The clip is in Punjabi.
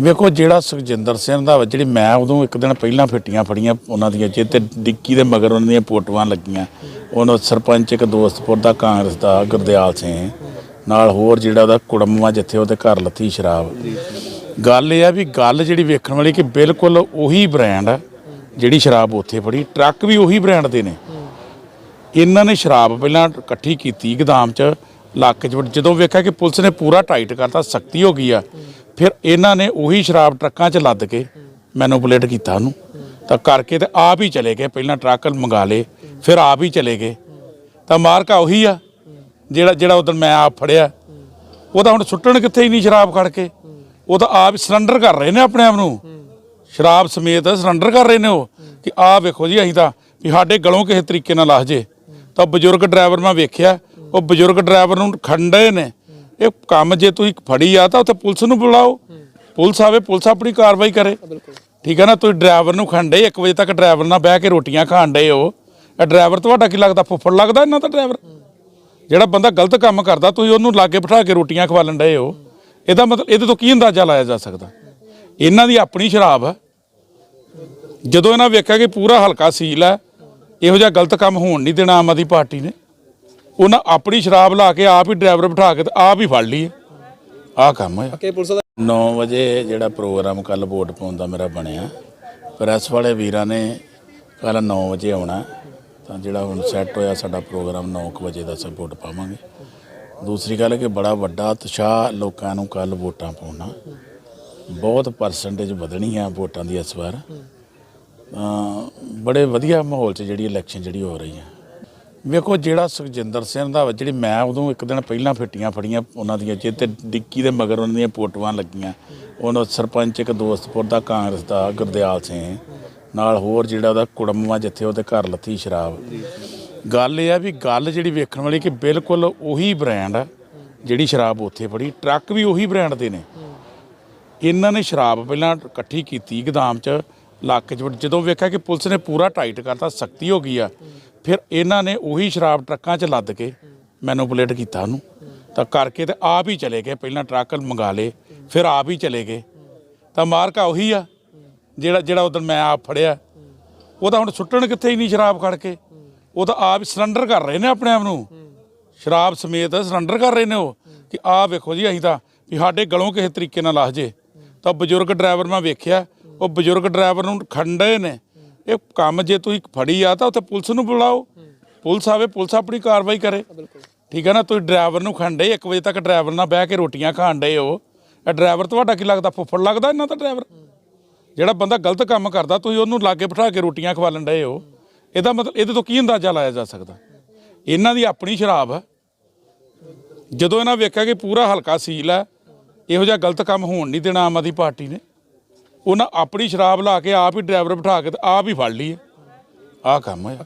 ਵੇਖੋ, ਜਿਹੜਾ ਸੁਖਜਿੰਦਰ ਸਿੰਘ ਦਾ ਜਿਹੜੀ ਮੈਂ ਉਦੋਂ ਇੱਕ ਦਿਨ ਪਹਿਲਾਂ ਫਿੱਟੀਆਂ ਫੜੀਆਂ ਉਹਨਾਂ ਦੀਆਂ ਜੇ ਤੇ ਡਿੱਕੀ ਦੇ ਮਗਰ ਉਹਨਾਂ ਦੀਆਂ ਫੋਟੋਆਂ ਲੱਗੀਆਂ। ਉਹਨਾਂ ਸਰਪੰਚ ਇੱਕ ਦੋਸਤਪੁਰ ਦਾ, ਕਾਂਗਰਸ ਦਾ, ਗੁਰਦਿਆਲ ਸਿੰਘ। ਨਾਲ ਹੋਰ ਜਿਹੜਾ ਉਹਦਾ ਕੁੜਮਵਾ ਜਿੱਥੇ ਉਹਦੇ ਘਰ ਲੱਥੀ ਸ਼ਰਾਬ। ਗੱਲ ਇਹ ਆ ਵੀ ਗੱਲ ਜਿਹੜੀ ਵੇਖਣ ਵਾਲੀ ਕਿ ਬਿਲਕੁਲ ਉਹੀ ਬ੍ਰਾਂਡ ਆ, ਜਿਹੜੀ ਸ਼ਰਾਬ ਉੱਥੇ ਫੜੀ। ਟਰੱਕ ਵੀ ਉਹੀ ਬ੍ਰਾਂਡ ਦੇ ਨੇ। ਇਹਨਾਂ ਨੇ ਸ਼ਰਾਬ ਪਹਿਲਾਂ ਇਕੱਠੀ ਕੀਤੀ ਗਦਾਮ 'ਚ, ਇਲਾਕੇ 'ਚ। ਜਦੋਂ ਵੇਖਿਆ ਕਿ ਪੁਲਿਸ ਨੇ ਪੂਰਾ ਟਾਈਟ ਕਰਤਾ, ਸਖਤੀ ਹੋ ਗਈ ਆ। ਫਿਰ ਇਹਨਾਂ ਨੇ ਉਹੀ ਸ਼ਰਾਬ ਟਰੱਕਾਂ 'ਚ ਲੱਦ ਕੇ ਮੈਨੂਪੂਲੇਟ ਕੀਤਾ ਉਹਨੂੰ। ਤਾਂ ਕਰਕੇ ਤੇ ਆਪ ਹੀ ਚਲੇ ਗਏ। ਪਹਿਲਾਂ ਟਰੱਕ ਮੰਗਾ ਲਏ, ਫਿਰ ਆਪ ਹੀ ਚਲੇ ਗਏ। ਤਾਂ ਮਾਰਕਾ ਉਹੀ ਆ, ਜਿਹੜਾ ਜਿਹੜਾ ਉਦੋਂ ਮੈਂ ਆਪ ਫੜਿਆ। ਉਹ ਤਾਂ ਹੁਣ ਸੁੱਟਣ ਕਿੱਥੇ ਹੀ ਨਹੀਂ ਸ਼ਰਾਬ ਖੜ ਕੇ? ਉਹ ਤਾਂ ਆਪ ਸਰੈਂਡਰ ਕਰ ਰਹੇ ਨੇ ਆਪਣੇ ਆਪ ਨੂੰ। ਸ਼ਰਾਬ ਸਮੇਤ ਸਰੈਂਡਰ ਕਰ ਰਹੇ ਨੇ ਉਹ। ਕਿ ਆਹ ਵੇਖੋ ਜੀ, ਅਸੀਂ ਤਾਂ ਵੀ ਸਾਡੇ ਗਲੋਂ ਕਿਸੇ ਤਰੀਕੇ ਨਾਲ ਲੱਜ ਜੇ। ਤਾਂ ਬਜ਼ੁਰਗ ਡਰਾਈਵਰ ਮੈਂ ਵੇਖਿਆ, ਉਹ ਬਜ਼ੁਰਗ ਡਰਾਈਵਰ ਨੂੰ ਖੰਡੇ ਨੇ। ਇਹ ਕੰਮ ਜੇ ਤੁਸੀਂ ਫੜੀ ਆ ਤਾਂ ਉੱਥੇ ਪੁਲਿਸ ਨੂੰ ਬੁਲਾਓ। ਪੁਲਿਸ ਆਵੇ ਪੁਲਿਸ ਆਪਣੀ ਕਾਰਵਾਈ ਕਰੇ। ਠੀਕ ਹੈ ਨਾ ਤੁਸੀਂ ਡਰਾਈਵਰ ਨੂੰ ਖੰਡੇ 1 ਵਜੇ ਤੱਕ ਡਰਾਈਵਰ ਨਾਲ ਬਹਿ ਕੇ ਰੋਟੀਆਂ ਖਾਣ ਡਏ ਹੋ। ਇਹ ਡਰਾਈਵਰ ਤੁਹਾਡਾ ਕੀ ਲੱਗਦਾ ਫੁੱਫੜ ਲੱਗਦਾ ਇਹਨਾਂ ਦਾ ਡਰਾਈਵਰ? ਜਿਹੜਾ ਬੰਦਾ ਗਲਤ ਕੰਮ ਕਰਦਾ ਤੁਸੀਂ ਉਹਨੂੰ ਲਾਗੇ ਬਿਠਾ ਕੇ ਰੋਟੀਆਂ ਖਵਾਲਣ ਡਏ ਹੋ। ਇਹਦਾ ਮਤਲਬ ਇਹਦੇ ਤੋਂ ਕੀ ਅੰਦਾਜ਼ਾ ਲਾਇਆ ਜਾ ਸਕਦਾ? ਇਹਨਾਂ ਦੀ ਆਪਣੀ ਸ਼ਰਾਬ ਹੈ। ਜਦੋਂ ਇਹਨਾਂ ਵੇਖਿਆ ਕਿ ਪੂਰਾ ਹਲਕਾ ਸੀਲ ਹੈ ਇਹੋ ਜਿਹਾ ਗਲਤ ਕੰਮ ਹੋਣ ਨਹੀਂ ਦੇਣਾ ਆਮ ਆਦਮੀ ਪਾਰਟੀ ਨੇ। ਉਹਨਾਂ ਆਪਣੀ ਸ਼ਰਾਬ ਲਾ ਕੇ ਆਪ ਹੀ ਡਰਾਈਵਰ ਬਿਠਾ ਕੇ ਤੇ ਆਪ ਹੀ ਫੜ ਲਈ ਆਹ ਕੰਮ ਹੋਇਆ। ਕਿ ਪੁਲਿਸ ਦਾ 9 ਵਜੇ ਜਿਹੜਾ ਪ੍ਰੋਗਰਾਮ ਕੱਲ ਵੋਟ ਪਾਉਣ ਦਾ ਮੇਰਾ ਬਣਿਆ। ਪ੍ਰੈਸ ਵਾਲੇ ਵੀਰਾਂ ਨੇ ਕੱਲ 9 ਵਜੇ ਆਉਣਾ ਤਾਂ ਜਿਹੜਾ ਹੁਣ ਸੈੱਟ ਹੋਇਆ ਸਾਡਾ ਪ੍ਰੋਗਰਾਮ 9 ਵਜੇ ਦਾ ਅਸੀਂ ਵੋਟ ਪਾਵਾਂਗੇ। ਦੂਸਰੀ ਗੱਲ ਕਿ ਬੜਾ ਵੱਡਾ ਉਤਸ਼ਾਹ ਲੋਕਾਂ ਨੂੰ ਕੱਲ ਵੋਟਾਂ ਪਾਉਣਾ। ਬਹੁਤ ਪਰਸੈਂਟੇਜ ਵਧਣੀ ਆ ਵੋਟਾਂ ਦੀ ਇਸ ਵਾਰ। ਬੜੇ ਵਧੀਆ ਮਾਹੌਲ 'ਚ ਜਿਹੜੀ ਇਲੈਕਸ਼ਨ ਜਿਹੜੀ ਹੋ ਰਹੀ ਹੈ। ਵੇਖੋ, ਜਿਹੜਾ ਸੁਖਜਿੰਦਰ ਸਿੰਘ ਦਾ ਜਿਹੜੀ ਮੈਂ ਉਦੋਂ ਇੱਕ ਦਿਨ ਪਹਿਲਾਂ ਫਿੱਟੀਆਂ ਫੜੀਆਂ ਉਹਨਾਂ ਦੀਆਂ ਜੇ ਤੇ ਡਿੱਕੀ ਦੇ ਮਗਰ ਉਹਨਾਂ ਦੀਆਂ ਫੋਟੋਆਂ ਲੱਗੀਆਂ। ਉਹਨਾਂ ਸਰਪੰਚ ਇੱਕ ਦੋਸਤਪੁਰ ਦਾ, ਕਾਂਗਰਸ ਦਾ, ਗੁਰਦਿਆਲ ਸਿੰਘ। ਨਾਲ ਹੋਰ ਜਿਹੜਾ ਉਹਦਾ ਕੁੜਮਵਾ ਜਿੱਥੇ ਉਹਦੇ ਘਰ ਲੱਥੀ ਸ਼ਰਾਬ। ਗੱਲ ਇਹ ਆ ਵੀ ਗੱਲ ਜਿਹੜੀ ਵੇਖਣ ਵਾਲੀ ਕਿ ਬਿਲਕੁਲ ਉਹੀ ਬ੍ਰਾਂਡ ਆ, ਜਿਹੜੀ ਸ਼ਰਾਬ ਉੱਥੇ ਫੜੀ। ਟਰੱਕ ਵੀ ਉਹੀ ਬ੍ਰਾਂਡ ਦੇ ਨੇ। ਇਹਨਾਂ ਨੇ ਸ਼ਰਾਬ ਪਹਿਲਾਂ ਇਕੱਠੀ ਕੀਤੀ ਗਦਾਮ 'ਚ। ਇਲਾਕੇ 'ਚ। ਜਦੋਂ ਵੇਖਿਆ ਕਿ ਪੁਲਿਸ ਨੇ ਪੂਰਾ ਟਾਈਟ ਕਰਤਾ, ਸਖਤੀ ਹੋ ਗਈ ਆ, ਫਿਰ ਇਹਨਾਂ ਨੇ ਉਹੀ ਸ਼ਰਾਬ ਟਰੱਕਾਂ 'ਚ ਲੱਦ ਕੇ ਮੈਨੂਪੂਲੇਟ ਕੀਤਾ ਉਹਨੂੰ। ਤਾਂ ਕਰਕੇ ਤੇ ਆਪ ਹੀ ਚਲੇ ਗਏ। ਪਹਿਲਾਂ ਟਰੱਕ ਮੰਗਾ ਲਏ, ਫਿਰ ਆਪ ਹੀ ਚਲੇ ਗਏ। ਤਾਂ ਮਾਰਕਾ ਉਹੀ ਆ, ਜਿਹੜਾ ਜਿਹੜਾ ਉਦੋਂ ਮੈਂ ਆਪ ਫੜਿਆ। ਉਹ ਤਾਂ ਹੁਣ ਸੁੱਟਣ ਕਿੱਥੇ ਹੀ ਨਹੀਂ ਸ਼ਰਾਬ ਖੜ ਕੇ? ਉਹ ਤਾਂ ਆਪ ਸਰੈਂਡਰ ਕਰ ਰਹੇ ਨੇ ਆਪਣੇ ਆਪ ਨੂੰ। ਸ਼ਰਾਬ ਸਮੇਤ ਸਰੈਂਡਰ ਕਰ ਰਹੇ ਨੇ ਉਹ। ਕਿ ਆਹ ਵੇਖੋ ਜੀ, ਅਸੀਂ ਤਾਂ ਵੀ ਸਾਡੇ ਗਲੋਂ ਕਿਸੇ ਤਰੀਕੇ ਨਾਲ ਲੱਜ ਜੇ। ਤਾਂ ਬਜ਼ੁਰਗ ਡਰਾਈਵਰ ਮੈਂ ਵੇਖਿਆ ਉਹ ਬਜ਼ੁਰਗ ਡਰਾਈਵਰ ਨੂੰ ਖੰਡੇ ਨੇ। ਇਹ ਕੰਮ ਜੇ ਤੁਸੀਂ ਫੜੀ ਆ ਤਾਂ ਉੱਥੇ ਪੁਲਿਸ ਨੂੰ ਬੁਲਾਓ। ਪੁਲਿਸ ਆਵੇ, ਪੁਲਿਸ ਆਪਣੀ ਕਾਰਵਾਈ ਕਰੇ। ਠੀਕ ਹੈ ਨਾ, ਤੁਸੀਂ ਡਰਾਈਵਰ ਨੂੰ ਖੰਡੇ 1 ਵਜੇ ਤੱਕ ਡਰਾਈਵਰ ਨਾਲ ਬਹਿ ਕੇ ਰੋਟੀਆਂ ਖਾਣ ਡਏ ਹੋ। ਇਹ ਡਰਾਈਵਰ ਤੁਹਾਡਾ ਕੀ ਲੱਗਦਾ, ਫੁੱਫੜ ਲੱਗਦਾ ਇਹਨਾਂ ਦਾ ਡਰਾਈਵਰ? ਜਿਹੜਾ ਬੰਦਾ ਗਲਤ ਕੰਮ ਕਰਦਾ, ਤੁਸੀਂ ਉਹਨੂੰ ਲਾਗੇ ਬਿਠਾ ਕੇ ਰੋਟੀਆਂ ਖਵਾਲਣ ਡਏ ਹੋ। ਇਹਦਾ ਮਤਲਬ, ਇਹਦੇ ਤੋਂ ਕੀ ਅੰਦਾਜ਼ਾ ਲਾਇਆ ਜਾ ਸਕਦਾ? ਇਹਨਾਂ ਦੀ ਆਪਣੀ ਸ਼ਰਾਬ ਹੈ। ਜਦੋਂ ਇਹਨਾਂ ਵੇਖਿਆ ਕਿ ਪੂਰਾ ਹਲਕਾ ਸੀਲ ਹੈ, ਇਹੋ ਜਿਹਾ ਗਲਤ ਕੰਮ ਹੋਣ ਨਹੀਂ ਦੇਣਾ ਆਮ ਆਦਮੀ ਪਾਰਟੀ ਨੇ। ਉਹਨਾਂ ਆਪਣੀ ਸ਼ਰਾਬ ਲਾ ਕੇ ਆਪ ਹੀ ਡਰਾਈਵਰ ਬਿਠਾ ਕੇ ਤੇ ਆਪ ਹੀ ਫੜ ਲਈ ਆਹ ਕੰਮ ਹੋਇਆ।